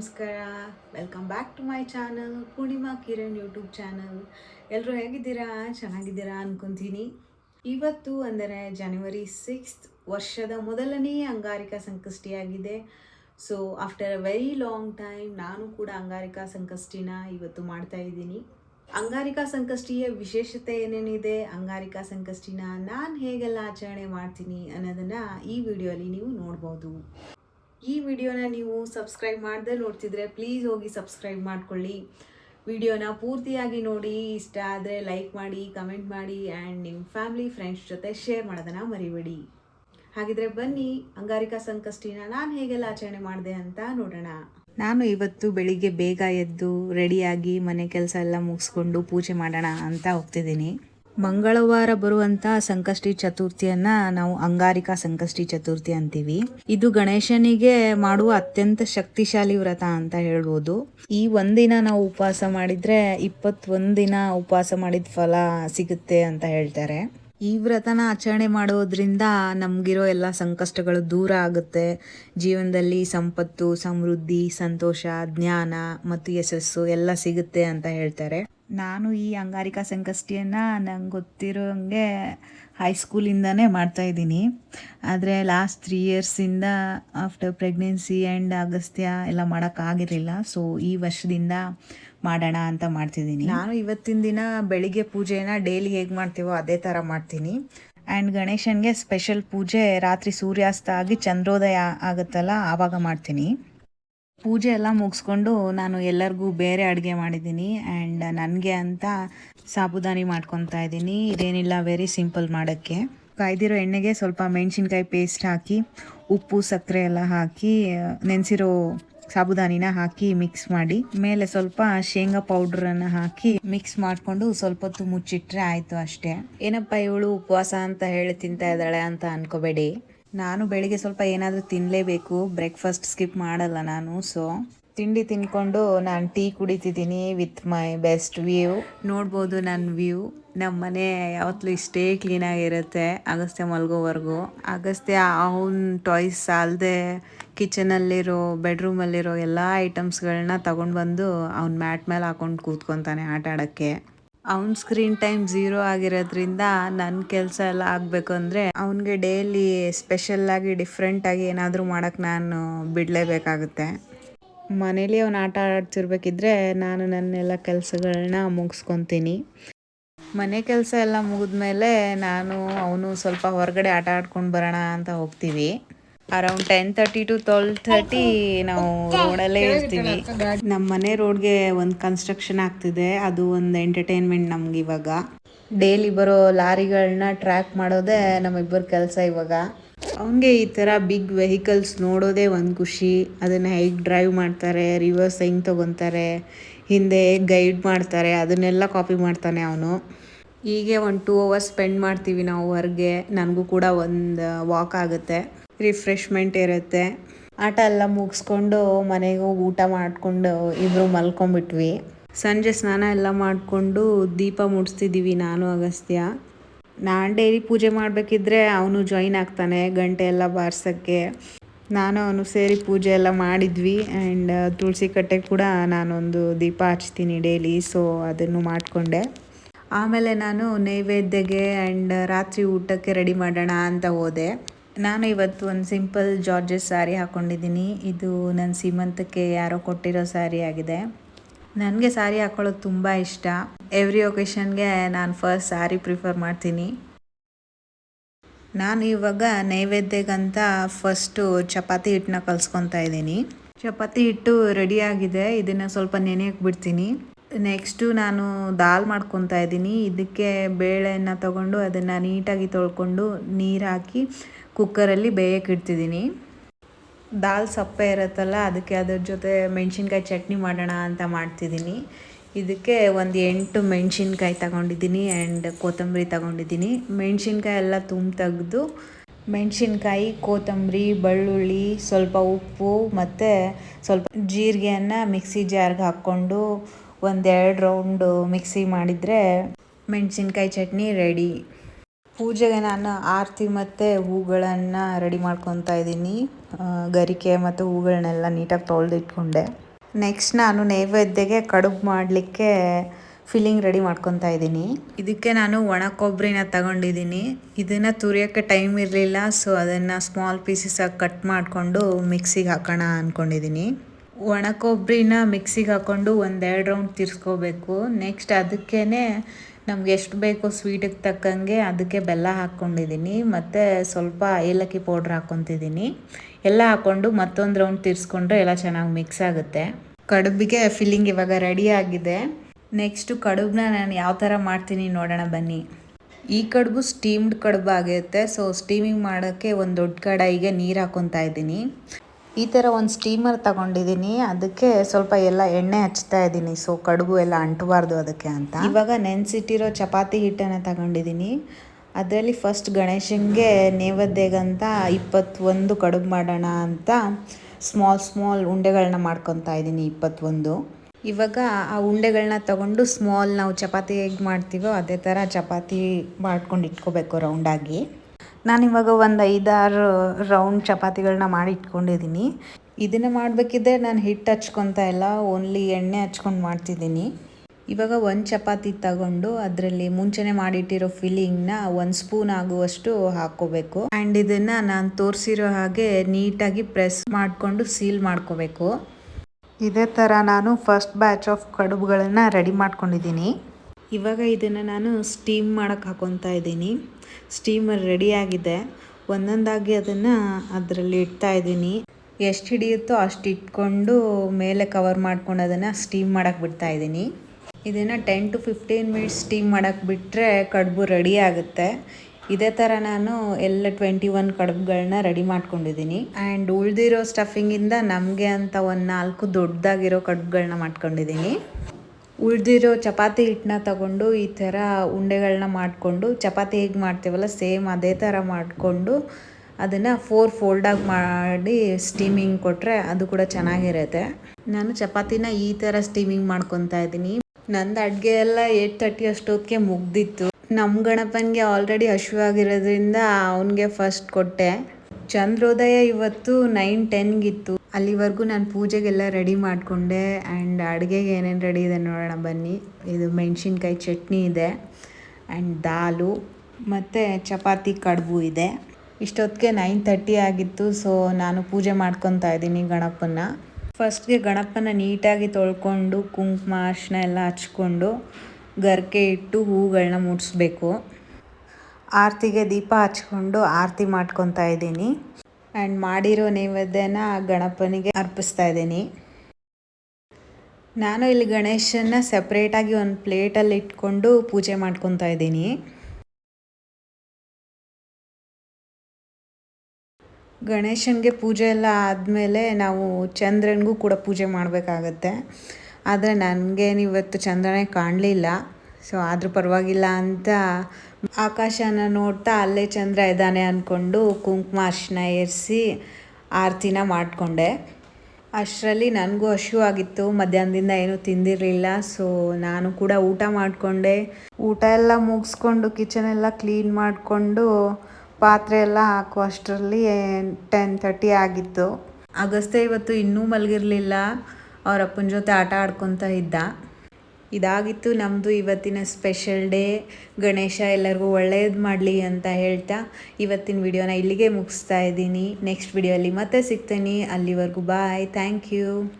ನಮಸ್ಕಾರ. Welcome back to my channel Poornima Kiran YouTube channel ಎಲ್ಲರೂ ಹೇಗಿದ್ದೀರಾ? ಚೆನ್ನಾಗಿದ್ದೀರಾ ಅನ್ಕೊಂತೀನಿ. ಇವತ್ತು ಅಂದರೆ ಜನವರಿ ಸಿಕ್ಸ್ತ್ ವರ್ಷದ ಮೊದಲನೇ ಅಂಗಾರಿಕಾ ಸಂಕಷ್ಟಿಯಾಗಿದೆ. So after a very long time ನಾನು ಕೂಡ ಅಂಗಾರಿಕಾ ಸಂಕಷ್ಟಿನ ಇವತ್ತು ಮಾಡ್ತಾ ಇದ್ದೀನಿ. ಅಂಗಾರಿಕಾ ಸಂಕಷ್ಟಿಯ ವಿಶೇಷತೆ ಏನೇನಿದೆ? ಅಂಗಾರಿಕಾ ಸಂಕಷ್ಟಿನ ನಾನು ಹೇಗೆಲ್ಲ ಆಚರಣೆ ಮಾಡ್ತೀನಿ ಅನ್ನೋದನ್ನು ಈ ವಿಡಿಯೋಲಿ ನೀವು ನೋಡ್ಬೋದು. ಈ ವಿಡಿಯೋನ ನೀವು ಸಬ್ಸ್ಕ್ರೈಬ್ ಮಾಡದೆ ನೋಡ್ತಿದ್ರೆ ಪ್ಲೀಸ್ ಹೋಗಿ ಸಬ್ಸ್ಕ್ರೈಬ್ ಮಾಡ್ಕೊಳ್ಳಿ. ವಿಡಿಯೋನ ಪೂರ್ತಿಯಾಗಿ ನೋಡಿ, ಇಷ್ಟ ಆದರೆ ಲೈಕ್ ಮಾಡಿ ಕಮೆಂಟ್ ಮಾಡಿ ಆ್ಯಂಡ್ ನಿಮ್ಮ ಫ್ಯಾಮಿಲಿ ಫ್ರೆಂಡ್ಸ್ ಜೊತೆ ಶೇರ್ ಮಾಡೋದನ್ನು ಮರಿಬೇಡಿ. ಹಾಗಿದ್ರೆ ಬನ್ನಿ, ಅಂಗಾರಿಕಾ ಸಂಕಷ್ಟಿನ ನಾನು ಹೇಗೆಲ್ಲ ಆಚರಣೆ ಮಾಡಿದೆ ಅಂತ ನೋಡೋಣ. ನಾನು ಇವತ್ತು ಬೆಳಿಗ್ಗೆ ಬೇಗ ಎದ್ದು ರೆಡಿಯಾಗಿ ಮನೆ ಕೆಲಸ ಎಲ್ಲ ಮುಗಿಸ್ಕೊಂಡು ಪೂಜೆ ಮಾಡೋಣ ಅಂತ ಹೋಗ್ತಿದ್ದೀನಿ. ಮಂಗಳವಾರ ಬರುವಂತ ಸಂಕಷ್ಟಿ ಚತುರ್ಥಿಯನ್ನ ನಾವು ಅಂಗಾರಿಕಾ ಸಂಕಷ್ಟಿ ಚತುರ್ಥಿ ಅಂತೀವಿ. ಇದು ಗಣೇಶನಿಗೆ ಮಾಡುವ ಅತ್ಯಂತ ಶಕ್ತಿಶಾಲಿ ವ್ರತ ಅಂತ ಹೇಳ್ಬೋದು. ಈ ಒಂದಿನ ನಾವು ಉಪವಾಸ ಮಾಡಿದ್ರೆ ಇಪ್ಪತ್ತೊಂದಿನ ದಿನ ಉಪವಾಸ ಮಾಡಿದ ಫಲ ಸಿಗುತ್ತೆ ಅಂತ ಹೇಳ್ತಾರೆ. ಈ ವ್ರತನ ಆಚರಣೆ ಮಾಡೋದ್ರಿಂದ ನಮಗಿರೋ ಎಲ್ಲ ಸಂಕಷ್ಟಗಳು ದೂರ ಆಗುತ್ತೆ. ಜೀವನದಲ್ಲಿ ಸಂಪತ್ತು, ಸಮೃದ್ಧಿ, ಸಂತೋಷ, ಜ್ಞಾನ ಮತ್ತು ಯಶಸ್ಸು ಎಲ್ಲ ಸಿಗುತ್ತೆ ಅಂತ ಹೇಳ್ತಾರೆ. ನಾನು ಈ ಅಂಗಾರಿಕಾ ಸಂಕಷ್ಟಿಯನ್ನ ನಂಗೆ ಗೊತ್ತಿರೋಂಗೆ ಹೈಸ್ಕೂಲಿಂದನೇ ಮಾಡ್ತಾ ಇದ್ದೀನಿ. ಆದರೆ ಲಾಸ್ಟ್ ತ್ರೀ ಇಯರ್ಸಿಂದ ಆಫ್ಟರ್ ಪ್ರೆಗ್ನೆನ್ಸಿ ಆ್ಯಂಡ್ ಅಗಸ್ತ್ಯ ಎಲ್ಲ ಮಾಡೋಕ್ಕಾಗಿರಲಿಲ್ಲ ಸೊ ಈ ವರ್ಷದಿಂದ ಮಾಡೋಣ ಅಂತ ಮಾಡ್ತಿದ್ದೀನಿ. ನಾನು ಇವತ್ತಿನ ದಿನ ಬೆಳಿಗ್ಗೆ ಪೂಜೆನ ಡೈಲಿ ಹೇಗೆ ಮಾಡ್ತೀವೋ ಅದೇ ಥರ ಮಾಡ್ತೀನಿ. ಆ್ಯಂಡ್ ಗಣೇಶನಿಗೆ ಸ್ಪೆಷಲ್ ಪೂಜೆ ರಾತ್ರಿ ಸೂರ್ಯಾಸ್ತ ಆಗಿ ಚಂದ್ರೋದಯ ಆಗುತ್ತಲ್ಲ ಆವಾಗ ಮಾಡ್ತೀನಿ. ಪೂಜೆ ಎಲ್ಲ ಮುಗಿಸ್ಕೊಂಡು ನಾನು ಎಲ್ಲರಿಗೂ ಬೇರೆ ಅಡುಗೆ ಮಾಡಿದ್ದೀನಿ. ಆ್ಯಂಡ್ ನನಗೆ ಅಂತ ಸಾಬುದಾನಿ ಮಾಡ್ಕೊತಾ ಇದ್ದೀನಿ. ಇದೇನಿಲ್ಲ ವೆರಿ ಸಿಂಪಲ್ ಮಾಡೋಕ್ಕೆ. ಕಾಯ್ದಿರೋ ಎಣ್ಣೆಗೆ ಸ್ವಲ್ಪ ಮೆಣಸಿನ್ಕಾಯಿ ಪೇಸ್ಟ್ ಹಾಕಿ ಉಪ್ಪು ಸಕ್ಕರೆ ಎಲ್ಲ ಹಾಕಿ ನೆನೆಸಿರೋ ಸಾಬುದಾನಿನ ಹಾಕಿ ಮಿಕ್ಸ್ ಮಾಡಿ. ಮೇಲೆ ಸ್ವಲ್ಪ ಶೇಂಗಾ ಪೌಡ್ರನ್ನು ಹಾಕಿ ಮಿಕ್ಸ್ ಮಾಡಿಕೊಂಡು ಸ್ವಲ್ಪ ಹೊತ್ತು ಮುಚ್ಚಿಟ್ರೆ ಆಯಿತು ಅಷ್ಟೇ. ಏನಪ್ಪ ಇವಳು ಉಪವಾಸ ಅಂತ ಹೇಳಿ ತಿಂತಾ ಇದ್ದಾಳೆ ಅಂತ ಅನ್ಕೋಬೇಡಿ. ನಾನು ಬೆಳಿಗ್ಗೆ ಸ್ವಲ್ಪ ಏನಾದರೂ ತಿನ್ನಲೇಬೇಕು ಬ್ರೇಕ್ಫಾಸ್ಟ್ ಸ್ಕಿಪ್ ಮಾಡಲ್ಲ ನಾನು ಸೊ ತಿಂಡಿ ತಿನ್ಕೊಂಡು ನಾನು ಟೀ ಕುಡಿತಿದ್ದೀನಿ ವಿತ್ ಮೈ ಬೆಸ್ಟ್ ವ್ಯೂ ನೋಡ್ಬೋದು ನನ್ನ ವ್ಯೂ ನಮ್ಮ ಮನೆ ಯಾವತ್ತೂ ಇಷ್ಟೇ ಕ್ಲೀನಾಗಿರುತ್ತೆ ಅಗಸ್ತ್ಯ ಮಲಗೋವರೆಗೂ. ಅಗಸ್ತ್ಯ ಅವನ ಟಾಯ್ಸ್ ಅಲ್ಲದೆ ಕಿಚನಲ್ಲಿರೋ ಬೆಡ್ರೂಮಲ್ಲಿರೋ ಎಲ್ಲ ಐಟಮ್ಸ್ಗಳನ್ನ ತಗೊಂಡು ಬಂದು ಅವ್ನ ಮ್ಯಾಟ್ ಮೇಲೆ ಹಾಕೊಂಡು ಕೂತ್ಕೊತಾನೆ ಆಟ ಆಡೋಕ್ಕೆ. ಅವ್ನ ಸ್ಕ್ರೀನ್ ಟೈಮ್ ಝೀರೋ ಆಗಿರೋದ್ರಿಂದ ನನ್ನ ಕೆಲಸ ಎಲ್ಲ ಆಗಬೇಕು ಅಂದರೆ ಅವನಿಗೆ ಡೈಲಿ ಸ್ಪೆಷಲ್ಲಾಗಿ ಡಿಫ್ರೆಂಟಾಗಿ ಏನಾದರೂ ಮಾಡೋಕ್ಕೆ ನಾನು ಬಿಡಲೇಬೇಕಾಗುತ್ತೆ. ಮನೇಲಿ ಅವ್ನು ಆಟ ಆಡ್ತಿರ್ಬೇಕಿದ್ರೆ ನಾನು ನನ್ನೆಲ್ಲ ಕೆಲಸಗಳನ್ನ ಮುಗಿಸ್ಕೊತೀನಿ. ಮನೆ ಕೆಲಸ ಎಲ್ಲ ಮುಗಿದ್ಮೇಲೆ ನಾನು ಅವನು ಸ್ವಲ್ಪ ಹೊರಗಡೆ ಆಟ ಆಡ್ಕೊಂಡು ಬರೋಣ ಅಂತ ಹೋಗ್ತೀವಿ. Around ten thirty to twelve thirty ನಾವು ರೋಡಲ್ಲೇ ಇರ್ತೀವಿ. ನಮ್ಮ ಮನೆ ರೋಡ್ಗೆ ಒಂದು ಕನ್ಸ್ಟ್ರಕ್ಷನ್ ಆಗ್ತಿದೆ. ಅದು ಒಂದು ಎಂಟರ್ಟೈನ್ಮೆಂಟ್ ನಮ್ಗೆ ಇವಾಗ. ಡೈಲಿ ಬರೋ ಲಾರಿಗಳನ್ನ ಟ್ರ್ಯಾಕ್ ಮಾಡೋದೇ ನಮ್ಮಿಬ್ಬರ ಕೆಲಸ ಇವಾಗ. ಅವನಿಗೆ ಈ ಥರ ಬಿಗ್ ವೆಹಿಕಲ್ಸ್ ನೋಡೋದೇ ಒಂದು ಖುಷಿ. ಅದನ್ನು ಹೇಗೆ ಡ್ರೈವ್ ಮಾಡ್ತಾರೆ ರಿವರ್ಸ್ ಹೆಂಗೆ ತೊಗೊತಾರೆ ಹಿಂದೆ ಗೈಡ್ ಮಾಡ್ತಾರೆ ಅದನ್ನೆಲ್ಲ ಕಾಪಿ ಮಾಡ್ತಾನೆ ಅವನು. ಹೀಗೆ ಒಂದು ಟೂ ಅವರ್ಸ್ ಸ್ಪೆಂಡ್ ಮಾಡ್ತೀವಿ ನಾವು ಹೊರಗೆ. ನನಗೂ ಕೂಡ ಒಂದು ವಾಕ್ ಆಗುತ್ತೆ. ರಿಫ್ರೆಶ್ಮೆಂಟ್ ಇರುತ್ತೆ. ಆಟ ಎಲ್ಲ ಮುಗಿಸ್ಕೊಂಡು ಮನೆಗೆ ಹೋಗಿ ಊಟ ಮಾಡಿಕೊಂಡು ಇಬ್ಬರು ಮಲ್ಕೊಂಬಿಟ್ವಿ ಸಂಜೆ ಸ್ನಾನ ಎಲ್ಲ ಮಾಡಿಕೊಂಡು ದೀಪ ಮುಡಿಸ್ತಿದ್ದೀವಿ ನಾನು, ಅಗಸ್ತ್ಯ. ನಾನು ಡೈಲಿ ಪೂಜೆ ಮಾಡಬೇಕಿದ್ರೆ ಅವನು ಜಾಯಿನ್ ಆಗ್ತಾನೆ ಗಂಟೆ ಎಲ್ಲ ಬಾರಿಸೋಕ್ಕೆ. ನಾನು ಅವನು ಸೇರಿ ಪೂಜೆ ಎಲ್ಲ ಮಾಡಿದ್ವಿ ಆ್ಯಂಡ್ ತುಳಸಿ ಕಟ್ಟೆ ಕೂಡ ನಾನೊಂದು ದೀಪ ಹಚ್ತೀನಿ ಡೈಲಿ ಸೊ ಅದನ್ನು ಮಾಡಿಕೊಂಡೆ. ಆಮೇಲೆ ನಾನು ನೈವೇದ್ಯಗೆ ಆ್ಯಂಡ್ ರಾತ್ರಿ ಊಟಕ್ಕೆ ರೆಡಿ ಮಾಡೋಣ ಅಂತ ಹೋದೆ. ನಾನು ಇವತ್ತು ಒಂದು ಸಿಂಪಲ್ ಜಾರ್ಜಸ್ ಸ್ಯಾರಿ ಹಾಕ್ಕೊಂಡಿದ್ದೀನಿ ಇದು ನನ್ನ ಸೀಮಂತಕ್ಕೆ ಯಾರೋ ಕೊಟ್ಟಿರೋ ಸ್ಯಾರಿ ಆಗಿದೆ. ನನಗೆ ಸ್ಯಾರಿ ಹಾಕ್ಕೊಳ್ಳೋದು ತುಂಬ ಇಷ್ಟ. ಎವ್ರಿ ಒಕೇಶನ್ಗೆ ನಾನು ಫಸ್ಟ್ ಸ್ಯಾರಿ ಪ್ರಿಫರ್ ಮಾಡ್ತೀನಿ. ನಾನು ಇವಾಗ ನೈವೇದ್ಯಗಂತ ಫಸ್ಟು ಚಪಾತಿ ಹಿಟ್ಟನ್ನ ಕಲ್ಸ್ಕೊತಾ ಇದ್ದೀನಿ. ಚಪಾತಿ ಹಿಟ್ಟು ರೆಡಿಯಾಗಿದೆ ಇದನ್ನು ಸ್ವಲ್ಪ ನೆನೆಯಕ್ಕೆ ಬಿಡ್ತೀನಿ. ನೆಕ್ಸ್ಟು ನಾನು ದಾಲ್ ಮಾಡ್ಕೊತಾ ಇದ್ದೀನಿ. ಇದಕ್ಕೆ ಬೇಳೆಯನ್ನು ತಗೊಂಡು ಅದನ್ನು ನೀಟಾಗಿ ತೊಳ್ಕೊಂಡು ನೀರು ಹಾಕಿ ಕುಕ್ಕರಲ್ಲಿ ಬೇಯಕ್ಕೆ ಇಡ್ತಿದ್ದೀನಿ. ದಾಲ್ ಸಪ್ಪೆ ಇರುತ್ತಲ್ಲ, ಅದಕ್ಕೆ ಅದ್ರ ಜೊತೆ ಮೆಣಸಿನ್ಕಾಯಿ ಚಟ್ನಿ ಮಾಡೋಣ ಅಂತ ಮಾಡ್ತಿದ್ದೀನಿ. ಇದಕ್ಕೆ ಒಂದು ಎಂಟು ಮೆಣಸಿನ್ಕಾಯಿ ತಗೊಂಡಿದ್ದೀನಿ ಆ್ಯಂಡ್ ಕೊತ್ತಂಬರಿ ತಗೊಂಡಿದ್ದೀನಿ. ಮೆಣಸಿನ್ಕಾಯಿ ಎಲ್ಲ ತುಂಬ ತೆಗೆದು, ಮೆಣಸಿನ್ಕಾಯಿ, ಕೊತ್ತಂಬರಿ, ಬೆಳ್ಳುಳ್ಳಿ, ಸ್ವಲ್ಪ ಉಪ್ಪು ಮತ್ತು ಸ್ವಲ್ಪ ಜೀರಿಗೆಯನ್ನು ಮಿಕ್ಸಿ ಜಾರ್ಗೆ ಹಾಕ್ಕೊಂಡು ಒಂದೆರಡು ರೌಂಡು ಮಿಕ್ಸಿ ಮಾಡಿದರೆ ಮೆಣಸಿನ್ಕಾಯಿ ಚಟ್ನಿ ರೆಡಿ ಪೂಜೆಗೆ ನಾನು ಆರತಿ ಮತ್ತು ಹೂಗಳನ್ನು ರೆಡಿ ಮಾಡ್ಕೊತಾ ಇದ್ದೀನಿ. ಗರಿಕೆ ಮತ್ತು ಹೂಗಳನ್ನೆಲ್ಲ ನೀಟಾಗಿ ತೊಳೆದಿಟ್ಕೊಂಡೆ. ನೆಕ್ಸ್ಟ್ ನಾನು ನೈವೇದ್ಯಗೆ ಕಡುಬು ಮಾಡಲಿಕ್ಕೆ ಫಿಲ್ಲಿಂಗ್ ರೆಡಿ ಮಾಡ್ಕೊತಾ ಇದ್ದೀನಿ. ಇದಕ್ಕೆ ನಾನು ಒಣ ಕೊಬ್ಬರಿನ ತಗೊಂಡಿದ್ದೀನಿ. ಇದನ್ನು ತುರಿಯೋಕ್ಕೆ ಟೈಮ್ ಇರಲಿಲ್ಲ ಸೊ ಅದನ್ನು ಸ್ಮಾಲ್ ಪೀಸಸ್ ಆಗಿ ಕಟ್ ಮಾಡಿಕೊಂಡು ಮಿಕ್ಸಿಗೆ ಹಾಕೋಣ ಅಂದ್ಕೊಂಡಿದ್ದೀನಿ ಒಣ ಕೊಬ್ಬರಿನ ಮಿಕ್ಸಿಗೆ ಹಾಕ್ಕೊಂಡು ಒಂದೆರಡು ರೌಂಡ್ ತಿರ್ಸ್ಕೋಬೇಕು. ನೆಕ್ಸ್ಟ್ ಅದಕ್ಕೇ ನಮ್ಗೆ ಎಷ್ಟು ಬೇಕೋ ಸ್ವೀಟಿಗೆ ತಕ್ಕಂಗೆ ಅದಕ್ಕೆ ಬೆಲ್ಲ ಹಾಕ್ಕೊಂಡಿದ್ದೀನಿ. ಮತ್ತು ಸ್ವಲ್ಪ ಏಲಕ್ಕಿ ಪೌಡ್ರ್ ಹಾಕ್ಕೊತಿದ್ದೀನಿ. ಎಲ್ಲ ಹಾಕ್ಕೊಂಡು ಮತ್ತೊಂದು ರೌಂಡ್ ತಿರ್ಸ್ಕೊಂಡ್ರೆ ಎಲ್ಲ ಚೆನ್ನಾಗಿ ಮಿಕ್ಸ್ ಆಗುತ್ತೆ. ಕಡುಬಿಗೆ ಫಿಲ್ಲಿಂಗ್ ಇವಾಗ ರೆಡಿ ಆಗಿದೆ. ನೆಕ್ಸ್ಟು ಕಡುಬನ್ನ ನಾನು ಯಾವ ಥರ ಮಾಡ್ತೀನಿ ನೋಡೋಣ ಬನ್ನಿ. ಈ ಕಡುಬು ಸ್ಟೀಮ್ಡ್ ಕಡುಬು ಆಗಿರುತ್ತೆ ಸೊ ಸ್ಟೀಮಿಂಗ್ ಮಾಡೋಕ್ಕೆ ಒಂದು ದೊಡ್ಡ ಕಡಾಯಿಗೆ ನೀರು ಹಾಕ್ಕೊತಾ ಇದ್ದೀನಿ. ಈ ಥರ ಒಂದು ಸ್ಟೀಮರ್ ತಗೊಂಡಿದ್ದೀನಿ. ಅದಕ್ಕೆ ಸ್ವಲ್ಪ ಎಲ್ಲ ಎಣ್ಣೆ ಹಚ್ತಾ ಇದ್ದೀನಿ. ಸೊ ಕಡುಬು ಎಲ್ಲ ಅಂಟಬಾರ್ದು ಅದಕ್ಕೆ ಅಂತ. ಇವಾಗ ನೆನೆಸಿಟ್ಟಿರೋ ಚಪಾತಿ ಹಿಟ್ಟನ್ನು ತಗೊಂಡಿದ್ದೀನಿ. ಅದರಲ್ಲಿ ಫಸ್ಟ್ ಗಣೇಶನಿಗೆ ನೈವೇದ್ಯಗಂತ ಇಪ್ಪತ್ತೊಂದು ಕಡುಬು ಮಾಡೋಣ ಅಂತ ಸ್ಮಾಲ್ ಸ್ಮಾಲ್ ಉಂಡೆಗಳನ್ನ ಮಾಡ್ಕೊತಾ ಇದ್ದೀನಿ ಇಪ್ಪತ್ತೊಂದು. ಇವಾಗ ಆ ಉಂಡೆಗಳನ್ನ ತಗೊಂಡು ಸ್ಮಾಲ್ ನಾವು ಚಪಾತಿ ಹೇಗೆ ಮಾಡ್ತೀವೋ ಅದೇ ಥರ ಚಪಾತಿ ಮಾಡ್ಕೊಂಡು ಇಟ್ಕೋಬೇಕು ರೌಂಡಾಗಿ ನಾನಿವಾಗ ಒಂದು ಐದಾರು ರೌಂಡ್ ಚಪಾತಿಗಳನ್ನ ಮಾಡಿ ಇಟ್ಕೊಂಡಿದ್ದೀನಿ ಇದನ್ನು ಮಾಡಬೇಕಿದ್ರೆ ನಾನು ಹಿಟ್ಟು ಹಚ್ಕೊತಾ ಇಲ್ಲ ಓನ್ಲಿ ಎಣ್ಣೆ ಹಚ್ಕೊಂಡು ಮಾಡ್ತಿದ್ದೀನಿ ಇವಾಗ ಒಂದು ಚಪಾತಿ ತಗೊಂಡು ಅದರಲ್ಲಿ ಮುಂಚೆನೇ ಮಾಡಿಟ್ಟಿರೋ ಫಿಲ್ಲಿಂಗ್ನ ಒಂದು ಸ್ಪೂನ್ ಆಗುವಷ್ಟು ಹಾಕ್ಕೋಬೇಕು. ಆ್ಯಂಡ್ ಇದನ್ನು ನಾನು ತೋರಿಸಿರೋ ಹಾಗೆ ನೀಟಾಗಿ ಪ್ರೆಸ್ ಮಾಡಿಕೊಂಡು ಸೀಲ್ ಮಾಡ್ಕೋಬೇಕು. ಇದೇ ಥರ ನಾನು ಫಸ್ಟ್ ಬ್ಯಾಚ್ ಆಫ್ ಕಡುಬುಗಳನ್ನು ರೆಡಿ ಮಾಡ್ಕೊಂಡಿದ್ದೀನಿ ಇವಾಗ ಇದನ್ನು ನಾನು ಸ್ಟೀಮ್ ಮಾಡೋಕ್ಕೆ ಹಾಕೊತಾ ಇದ್ದೀನಿ. ಸ್ಟೀಮರ್ ರೆಡಿಯಾಗಿದೆ ಒಂದೊಂದಾಗಿ ಅದನ್ನು ಅದರಲ್ಲಿ ಇಡ್ತಾ ಇದ್ದೀನಿ. ಎಷ್ಟು ಹಿಡಿಯುತ್ತೋ ಅಷ್ಟು ಇಟ್ಕೊಂಡು ಮೇಲೆ ಕವರ್ ಮಾಡ್ಕೊಂಡು ಅದನ್ನು ಸ್ಟೀಮ್ ಮಾಡೋಕ್ಕೆ ಬಿಡ್ತಾ ಇದ್ದೀನಿ. ಇದನ್ನು ten to fifteen minutes steam ಮಾಡೋಕ್ಕೆ ಬಿಟ್ಟರೆ ಕಡುಬು ರೆಡಿ ಆಗುತ್ತೆ. ಇದೇ ಥರ ನಾನು ಎಲ್ಲ ಟ್ವೆಂಟಿ ಒನ್ ಕಡುಬುಗಳನ್ನ ರೆಡಿ ಮಾಡ್ಕೊಂಡಿದ್ದೀನಿ. ಆ್ಯಂಡ್ ಉಳಿದಿರೋ ಸ್ಟಫಿಂಗಿಂದ ನಮಗೆ ಅಂತ ಒಂದು ನಾಲ್ಕು ದೊಡ್ಡದಾಗಿರೋ ಕಡುಬುಗಳನ್ನ ಮಾಡ್ಕೊಂಡಿದ್ದೀನಿ. ಉಳಿದಿರೋ ಚಪಾತಿ ಹಿಟ್ಟನ್ನ ತಗೊಂಡು ಈ ಥರ ಉಂಡೆಗಳನ್ನ ಮಾಡಿಕೊಂಡು, ಚಪಾತಿ ಹೇಗೆ ಮಾಡ್ತೀವಲ್ಲ ಸೇಮ್ ಅದೇ ಥರ ಮಾಡಿಕೊಂಡು ಅದನ್ನು ಫೋರ್ ಫೋಲ್ಡಾಗಿ ಮಾಡಿ ಸ್ಟೀಮಿಂಗ್ ಕೊಟ್ಟರೆ ಅದು ಕೂಡ ಚೆನ್ನಾಗಿರುತ್ತೆ. ನಾನು ಚಪಾತಿನ ಈ ಥರ ಸ್ಟೀಮಿಂಗ್ ಮಾಡ್ಕೊತಾ ಇದ್ದೀನಿ. ನಂದು ಅಡುಗೆ ಎಲ್ಲ ಏಟ್ ತರ್ಟಿ ಅಷ್ಟೊತ್ತಿಗೆ ಮುಗ್ದಿತ್ತು. ನಮ್ಮ ಗಣಪನಿಗೆ ಆಲ್ರೆಡಿ ಹಶುವಾಗಿರೋದ್ರಿಂದ ಅವನಿಗೆ ಫಸ್ಟ್ ಕೊಟ್ಟೆ. ಚಂದ್ರೋದಯ ಇವತ್ತು ನೈನ್ ಟೆನ್ಗಿತ್ತು ಅಲ್ಲಿವರೆಗೂ ನಾನು ಪೂಜೆಗೆಲ್ಲ ರೆಡಿ ಮಾಡಿಕೊಂಡೆ ಆ್ಯಂಡ್ ಅಡುಗೆಗೆ ಏನೇನು ರೆಡಿ ಇದೆ ನೋಡೋಣ ಬನ್ನಿ. ಇದು ಮೆಣಸಿನ್ಕಾಯಿ ಚಟ್ನಿ ಇದೆ ಆ್ಯಂಡ್ ದಾಲು ಮತ್ತು ಚಪಾತಿ ಕಡುಬು ಇದೆ. ಇಷ್ಟೊತ್ತಿಗೆ ನೈನ್ ತರ್ಟಿ ಆಗಿತ್ತು ಸೊ ನಾನು ಪೂಜೆ ಮಾಡ್ಕೊತಾ ಇದ್ದೀನಿ ಗಣಪನ ಫಸ್ಟ್ಗೆ ಗಣಪನ ನೀಟಾಗಿ ತೊಳ್ಕೊಂಡು ಕುಂಕುಮ ಅರ್ಶಿನ ಎಲ್ಲ ಹಚ್ಕೊಂಡು ಗರ್ಕೆ ಇಟ್ಟು ಹೂಗಳನ್ನ ಮುಡಿಸ್ಬೇಕು. ಆರತಿಗೆ ದೀಪ ಹಚ್ಕೊಂಡು ಆರತಿ ಮಾಡ್ಕೊತಾ ಇದ್ದೀನಿ. ಆ್ಯಂಡ್ ಮಾಡಿರೋ ನೈವೇದ್ಯನ ಗಣಪನಿಗೆ ಅರ್ಪಿಸ್ತಾ ಇದ್ದೀನಿ. ನಾನು ಇಲ್ಲಿ ಗಣೇಶನ ಸಪ್ರೇಟಾಗಿ ಒಂದು ಪ್ಲೇಟಲ್ಲಿ ಇಟ್ಕೊಂಡು ಪೂಜೆ ಮಾಡ್ಕೊತಾ ಇದ್ದೀನಿ. ಗಣೇಶನಿಗೆ ಪೂಜೆ ಎಲ್ಲ ಆದಮೇಲೆ ನಾವು ಚಂದ್ರನಿಗೂ ಕೂಡ ಪೂಜೆ ಮಾಡಬೇಕಾಗತ್ತೆ. ಆದರೆ ನನಗೇನು ಇವತ್ತು ಚಂದ್ರನೇ ಕಾಣಲಿಲ್ಲ. ಸೊ ಆದರೂ ಪರವಾಗಿಲ್ಲ ಅಂತ ಆಕಾಶನ ನೋಡ್ತಾ ಅಲ್ಲೇ ಚಂದ್ರ ಇದ್ದಾನೆ ಅಂದ್ಕೊಂಡು ಕುಂಕುಮ ಅರ್ಶನ ಏರಿಸಿ ಆರತಿನ ಮಾಡಿಕೊಂಡೆ. ಅಷ್ಟರಲ್ಲಿ ನನಗೂ ಹಶು ಆಗಿತ್ತು. ಮಧ್ಯಾಹ್ನದಿಂದ ಏನೂ ತಿಂದಿರಲಿಲ್ಲ. ಸೊ ನಾನು ಕೂಡ ಊಟ ಮಾಡಿಕೊಂಡೆ. ಊಟ ಎಲ್ಲ ಮುಗಿಸ್ಕೊಂಡು ಕಿಚನ್ ಎಲ್ಲ ಕ್ಲೀನ್ ಮಾಡಿಕೊಂಡು ಪಾತ್ರೆ ಎಲ್ಲ ಹಾಕೋ ಅಷ್ಟರಲ್ಲಿ ಟೆನ್ ತರ್ಟಿ ಆಗಿತ್ತು. ಆಗಸ್ಟೇ ಇವತ್ತು ಇನ್ನೂ ಮಲಗಿರಲಿಲ್ಲ. ಅವರ ಅಪ್ಪನ ಜೊತೆ ಆಟ ಆಡ್ಕೊತ ಇದ್ದ. ಇದಾಗಿತ್ತು ನಮ್ಮದು ಇವತ್ತಿನ ಸ್ಪೆಷಲ್ ಡೇ. ಗಣೇಶ ಎಲ್ಲರಿಗೂ ಒಳ್ಳೆಯದು ಮಾಡಲಿ ಅಂತ ಹೇಳ್ತಾ ಇವತ್ತಿನ ವಿಡಿಯೋನ ಇಲ್ಲಿಗೆ ಮುಗಿಸ್ತಾ ಇದ್ದೀನಿ. ನೆಕ್ಸ್ಟ್ ವಿಡಿಯೋಲಿ ಮತ್ತೆ ಸಿಗ್ತೀನಿ. ಅಲ್ಲಿವರೆಗೂ ಬಾಯ್. Thank you.